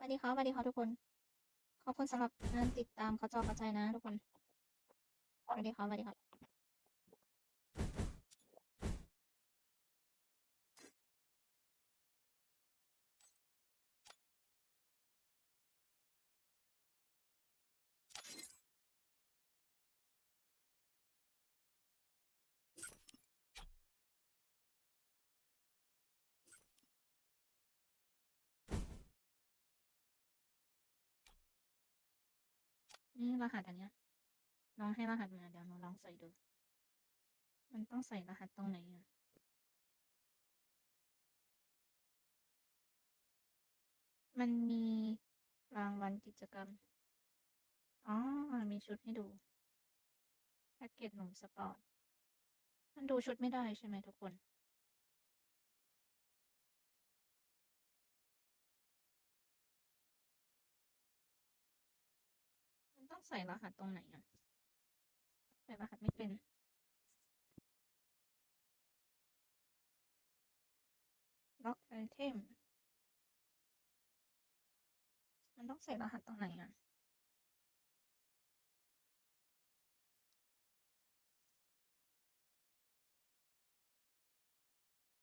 สวัสดีครับสวัสดีครับทุกคน ขอบคุณสำหรับการติดตามเขาจอเข้าใจนะ ทุกคนสวัสดีครับสวัสดีครับ นี่รหัสอันเนี้ย น้องให้รหัสมาเดี๋ยวหนูลองใส่ดู มันต้องใส่รหัสตรงไหนอะมันมีรางวัลกิจกรรม อ๋อ มีชุดให้ดู แพ็กเกจหนุ่มสปอร์ต มันดูชุดไม่ได้ใช่ไหมทุกคน ต้องใส่รหัสตรงไหนอะ ใส่รหัสไม่เป็นล็อกไอเทม มันต้องใส่รหัสตรงไหนอะ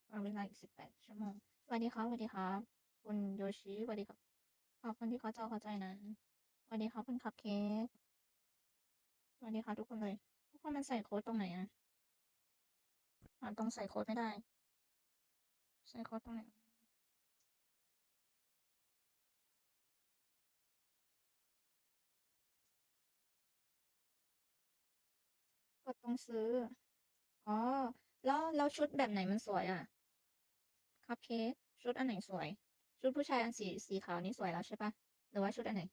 เอาเวลาอีกสิบแปดชั่วโมงสวัสดีครับสวัสดีครับ คุณโยชิสวัสดีครับ ขอบคุณที่เขาจอเข้าใจนะ สวัสดีครับคุณคัพเค้กสวัสดีค่ะทุกคนเลย ทุกคนมันใส่โค้ดตรงไหนอะหาตรงใส่โค้ดไม่ได้ ใส่โค้ดตรงไหนกดตรงซื้อ อ๋อ แล้วแล้วชุดแบบไหนมันสวยอะ คัพเค้กชุดอันไหนสวย ชุดผู้ชายอันสีสีขาวนี่สวยแล้วใช่ปะหรือว่าชุดอันไหน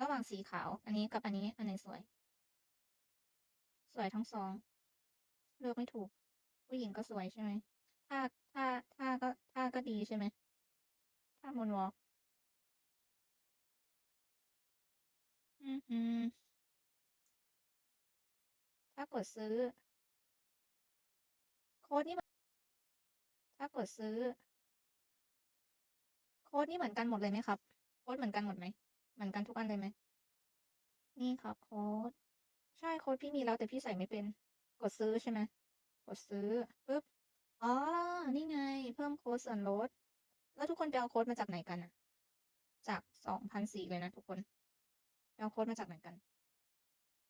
ระหว่างสีขาว อันนี้กับอันนี้อันไหนสวย สวยทั้งสอง เลือกไม่ถูก ผู้หญิงก็สวยใช่ไหมท่าท่าท่าก็ท่าก็ดีใช่ไหมท่ามนวอล์กอือหือถ้ากดซื้อ โค้ดนี่ถ้ากดซื้อ โค้ดนี่เหมือนกันหมดเลยไหมครับ โค้ดเหมือนกันหมดไหม เหมือนกันทุกอันเลยไหม นี่ครับโค้ด ใช่โค้ดพี่มีแล้วแต่พี่ใส่ไม่เป็น กดซื้อใช่ไหม กดซื้อปุ๊บ อ๋อ นี่ไง เพิ่มโค้ดส่วนลด แล้วทุกคนไปเอาโค้ดมาจากไหนกันอะจากสองพันสี่เลยนะทุกคนไปเอาโค้ดมาจากไหนกัน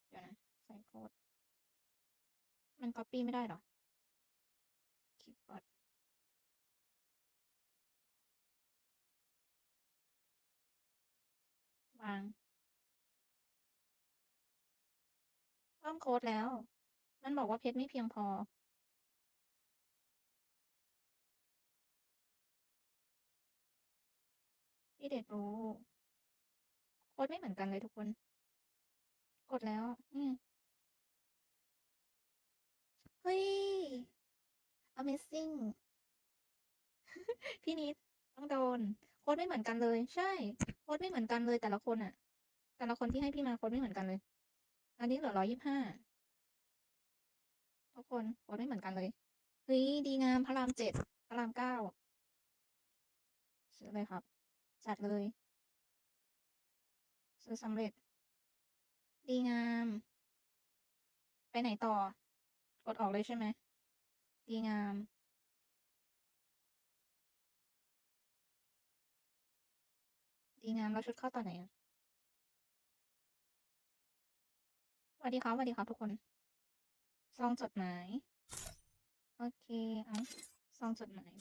เดี๋ยวนะ ใส่โค้ด มันก๊อปปี้ไม่ได้หรอ วาง เพิ่มโค้ดแล้ว มันบอกว่าเพชรไม่เพียงพอ พี่เดชรู้ โค้ดไม่เหมือนกันเลยทุกคน กดแล้ว อืมเฮ้ย Amazing พี่นิดต้องโดน ค้ดไม่เหมือนกันเลย ใช่ โค้ดไม่เหมือนกันเลย แต่ละคนอะแต่ละคนที่ให้พี่มาโค้ดไม่เหมือนกันเลย อันนี้เหลือร้อยยี่สิบห้าทุกคนโค้ดไม่เหมือนกันเลยเฮ้ยดีงามพระรามเจ็ดพระรามเก้าซื้อเลยครับ จัดเลย ซื้อสำเร็จ ดีงาม ไปไหนต่อ กดออกเลยใช่ไหม ดีงาม ดีงามแล้วชุดเข้าตอนไหนอะสวัสดีครับสวัสดีครับทุกคน ซองจดหมาย โอเค เอาซองจดหมาย